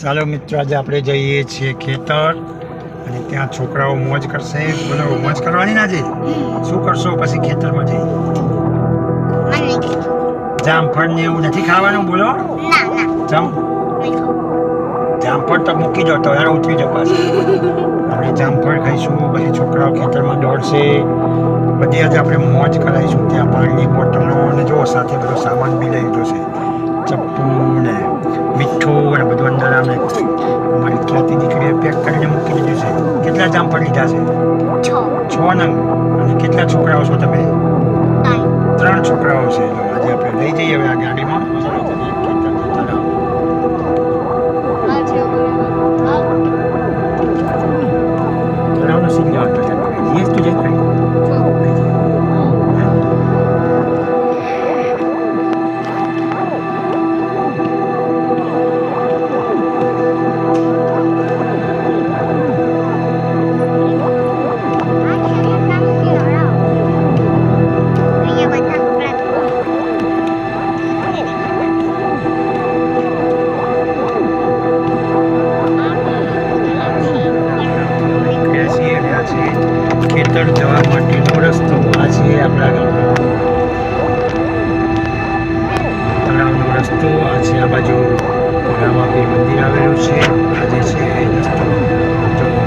ચાલો મિત્રો, આજે આપણે જઈએ છીએ ખેતર અને ત્યાં છોકરાઓ મોજ કરશે. બોલો, મોજ કરવાની ના શું કરશો પછી ખેતરમાં જઈ? જામફળ ને એવું નથી ખાવાનું? બોલો. જામફળ તો મૂકી દો, તો યાર ઉતરી જાવ પાછું. આપણે જામફળ ખાઈશું, પછી છોકરાઓ ખેતરમાં દોડશે. બધી આજે આપણે મોજ કરાવીશું ત્યાં પાણીની બોટલો અને જો સાથે બધો સામાન બી લઈ લીધો છે. ચપ્પુ ને મીઠું અને બધું અંદર મારી ખ્યાતિ દીકરીએ પેક કરીને મૂકી દીધું છે. કેટલા જામફળ લીધા છે? છ. છ નંગ. અને કેટલા છોકરાઓ છો તમે? ત્રણ. ત્રણ છોકરાઓ છે. આજે આપણે લઈ જઈએ હવે આ ગાડીમાં. મંદિર છે. આજે છે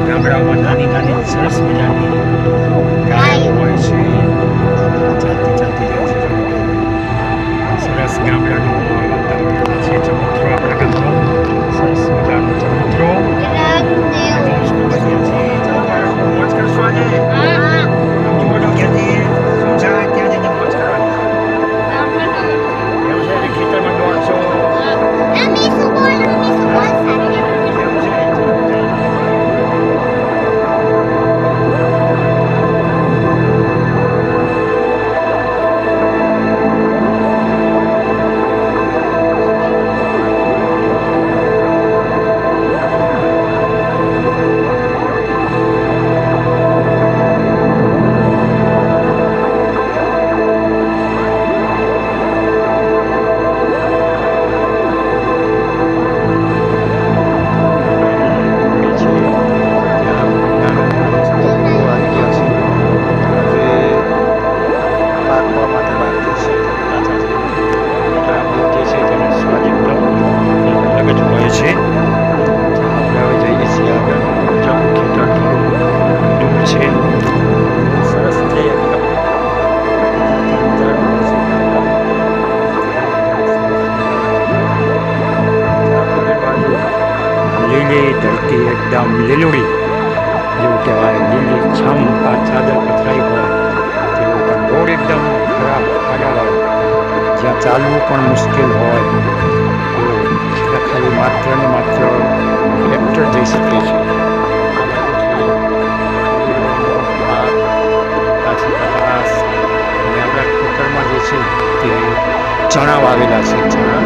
ગામડાઓમાં નાની નાની સરસ મજાની ગાયો હોય છે. ચાલતી ચાલતી જાય છે. સરસ ગામડાનું વાતાવરણ છે. ચબૂતરો આપણા ગામનો ધરતી એકદમ લીલુડી જેવું કહેવાય લીલી છમ આ ચાદર પથરાઈ હોય તેવું પણ રોડ એકદમ ખરાબ ખરાબ જ્યાં ચાલવું પણ મુશ્કેલ હોય ત્યાં ખાલી માત્ર ને માત્ર ટ્રેક્ટર જઈ શકે છે પાછી આપણા ખેતરમાં જે છે તે ચણા વાવેલા છે ચણા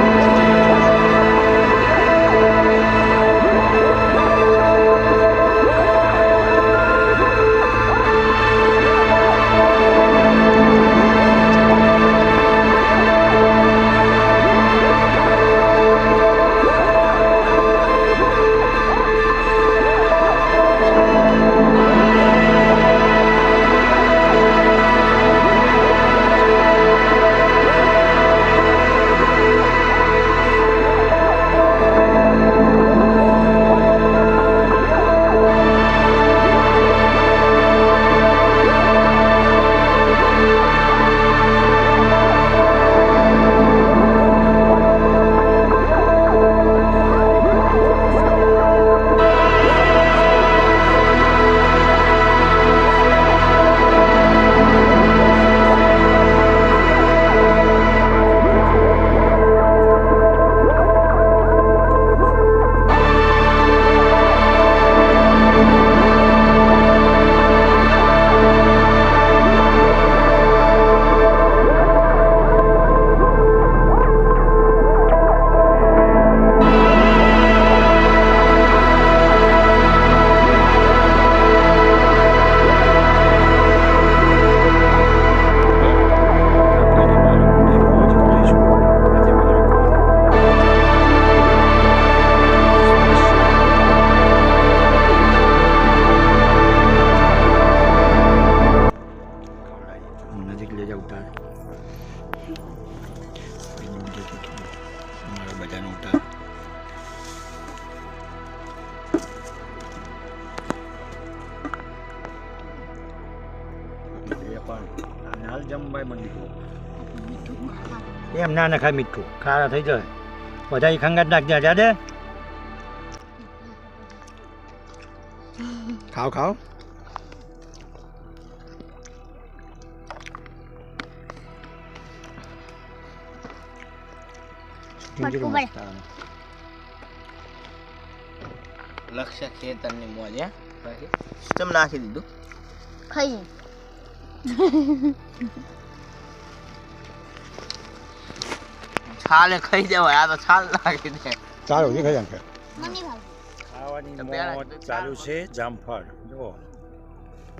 પણ આને હાલ જમવાય મંડી મીઠું ખાવાનું. એમ ના નખાય મીઠું ખારા થઈ જાય બધા ખંગાત નાખજે જાડે ખાઓ ખાઓ બટકું ભરે. લક્ષ્ય ખેતરની મોજ હે બાકી ચમ નાખી દીધું ખાઈએ છાલે ખાઈ દેવાય આ તો છાલ નાખી દે ચાલો ખાઈ નાખે ખાવાની કીધું ચાલુ. છે જામફળ. જુઓ.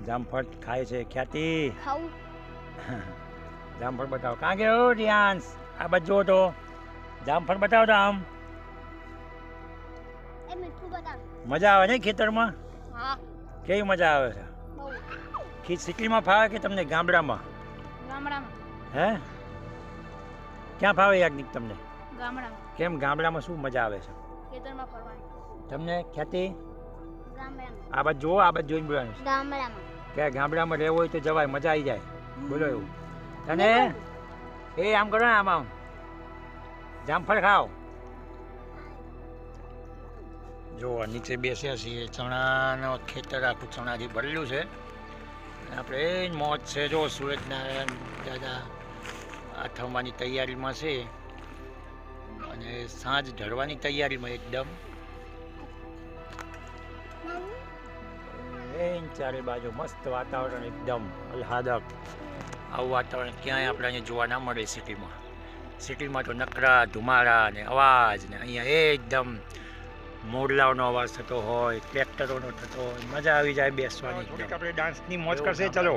જામફળ ખાય છે ખ્યાતિ. જામફળ બતાવો. કાં ગયો રિયાન્સ આ બાજુ જુઓ તો. જામફળ બતાવો તો આમ. મજા આવે ને ખેતરમાં? હા. કેવી મજા આવે? છે બહુ ખી સિટીમાં ફાવે કે તમને ગામડામાં? ગામડામાં. હે? ક્યાં ફાવે યાજ્ઞિક તમને? ગામડામાં. કેમ ગામડામાં શું મજા આવે છે? ખેતરમાં ફરવાની. તમને ખ્યાતિ ગામડામાં. આ બાજુ જુઓ આ બાજુ જોઈને બોલવાનું. ગામડામાં. કે ગામડામાં રહેવું હોય તો જવાય મજા આવી જાય. બોલો એવું. તને? એ આમ કરો ને આમ આમ. જામફળ ખાઓ. જો નીચે બેસ્યા છીએ. ચણાનો ખેતર આખું ચણાથી ભરેલું છે. આપણે મોજ છે. જો સુરતનારાયણ દાદા આ થવાની તૈયારીમાં છે. અને સાંજ ઢળવાની તૈયારીમાં એકદમ. ચારે બાજુ મસ્ત વાતાવરણ એકદમ આહલાદક. આવું વાતાવરણ ક્યાંય આપણે અહીંયા જોવા ના મળે સિટીમાં. સિટીમાં તો નકરા, ધુમાડા ને અવાજ ને અહીંયા એકદમ મોરલાઓનો અવાજ થતો હોય ટ્રેક્ટરોનો થતો હોય મજા આવી જાય બેસવાની આપણે ડાન્સની મોજ કરશે ચલો.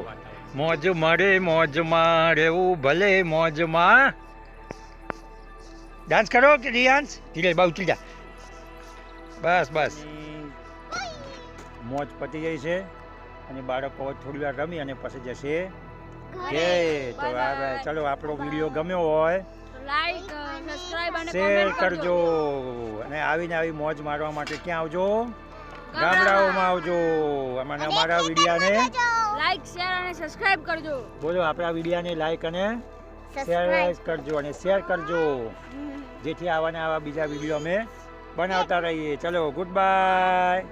મોજ મળે મોજમાં રહેવું ભલે મોજમાં ડાન્સ કરો કે રિયાન્સ? ધીરે બા ઉતરી જા. બસ બસ. મોજ પતી ગઈ છે અને બાળકો થોડી વાર રમી અને પછી જશે. કે તો આ ચલો આપણો વીડિયો ગમ્યો હોય લાઈક સબસ્ક્રાઇબ અને શેર કરજો. અને આવીને આવી મોજ મારવા માટે ક્યાં આવજો? ગામડાઓમાં આવજો. અને અમારા વિડિયાને લાઈક શેર અને સબસ્ક્રાઇબ કરજો. બોલો આપણા વિડિયાને લાઈક અને શેર કરજો અને શેર કરજો. જેથી આવાને આવા બીજા વીડિયો અમે બનાવતા રહીએ. ચલો ગુડ બાય